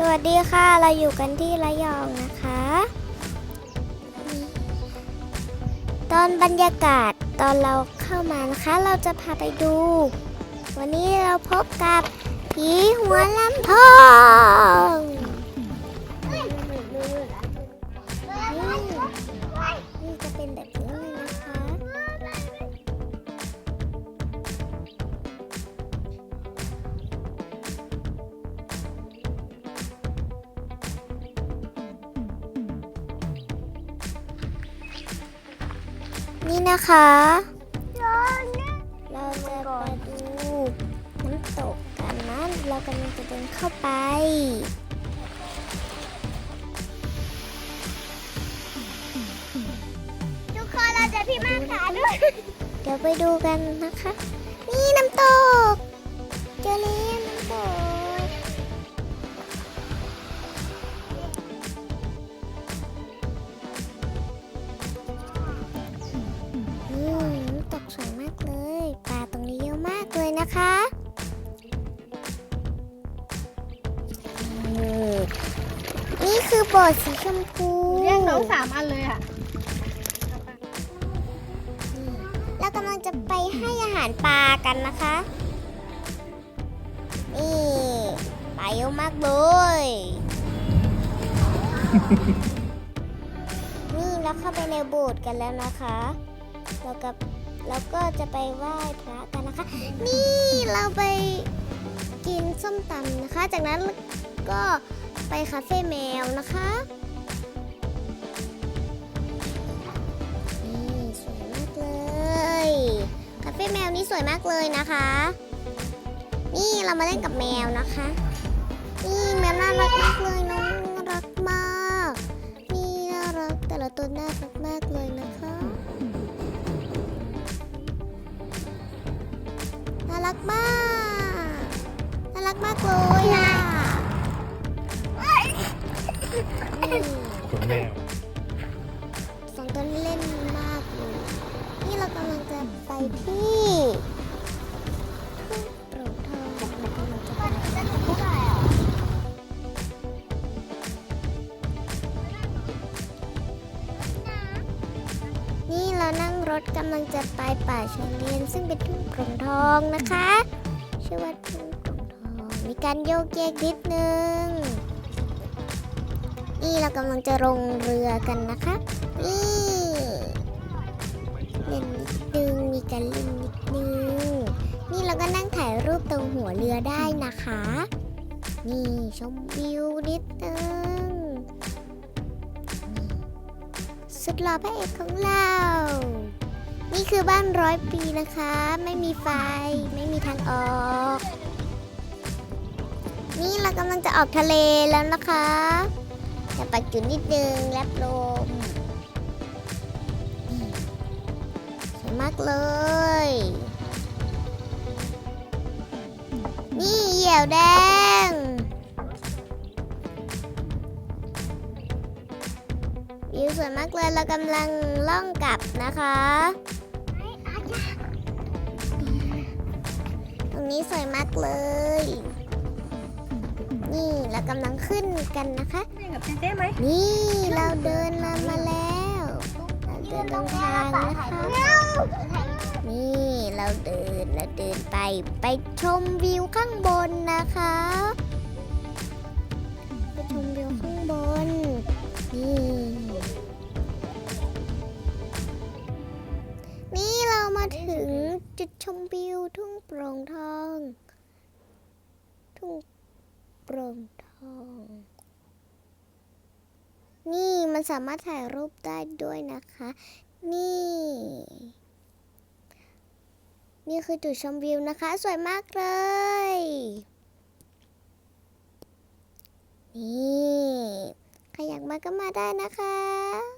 สวัสดีค่ะ เราอยู่กันที่ระยองนะคะ ตอนบรรยากาศตอนเราเข้ามานะคะ เราจะพาไปดู วันนี้เราพบกับผีหัวลำทองนี่นี่จะเป็นแบบ นี่นะคะ เราจะไปดูน้ำตกกันนะ เรากำลังจะเดินเข้าไปทุกคนเราจะพี่มากขาด้วย เดี๋ยวไปดูกันนะคะ นี่น้ำตก เจอแล้วน้ำตก โบสถ์สีชมพูเรียกน้องสามอันเลยอะเรากำลังจะไปให้อาหารปลากันนะคะ นี่ปลาเยอะมากเลยนี่เราเข้าไปในโบสถ์กันแล้วนะคะเรากับเราก็จะไปไหว้พระกันนะคะ นี่เราไปกินส้มตำนะคะ จากนั้นก็ ไปคาเฟ่แมวนะคะนี่สวยมากเลย คาเฟ่แมวนี่สวยมากเลยนะคะ นี่เรามาเล่นกับแมวนะคะ นี่แมวน่ารักมากเลยน้องน่ารักมากนี่น่ารักแต่ละตัวน่ารักมากเลยนะคะน่ารักมากน่ารักมากเลยอะ คุณแม่สองตัวนี้เล่นมากเลยนี่เรากำลังจะไปที่โปร่งทองเรากำลังจะไปนี่เรานั่งรถกำลังจะไปป่าชายเลนซึ่งเป็นทุ่งโปร่งทองนะคะชื่อว่าทุ่งโปร่งทอง มีการโยกเยกนิดนึง นี่เรากำลังจะลงเรือกันนะคะนี่เล่นนิดนึงมีการเล่นนิดนึงนี่เราก็นั่งถ่ายรูปตรงหัวเรือได้นะคะ นี่ชมวิวนิดนึงสุดหล่อพระเอกของเรา นี่คือบ้านร้อยปีนะคะ ไม่มีไฟไม่มีทางออกนี่เรากำลังจะออกทะเลแล้วนะคะ จะปักจุดนิดนึงรับลมนี่สวยมากเลย นี่เหยี่ยวแดง วิวสวยมากเลยเรากำลังล่องกลับนะคะ ตรงนี้สวยมากเลย นี่เรากำลังขึ้นกันนะคะเล่นกับเจเจไหมนี่เราเดินมามาแล้วเราเดินตรงทางนะคะนี่เราเดินเราเดินไปไปชมวิวข้างบนนะคะไปชมวิวข้างบนนี่นี่เรามาถึงจุดชมวิวทุ่งโปร่งทองทุ่งโปร่งทอง นี่มันสามารถถ่ายรูปได้ด้วยนะคะ นี่ นี่คือจุดชมวิวนะคะ สวยมากเลย นี่ ใครอยากมาก็มาได้นะคะ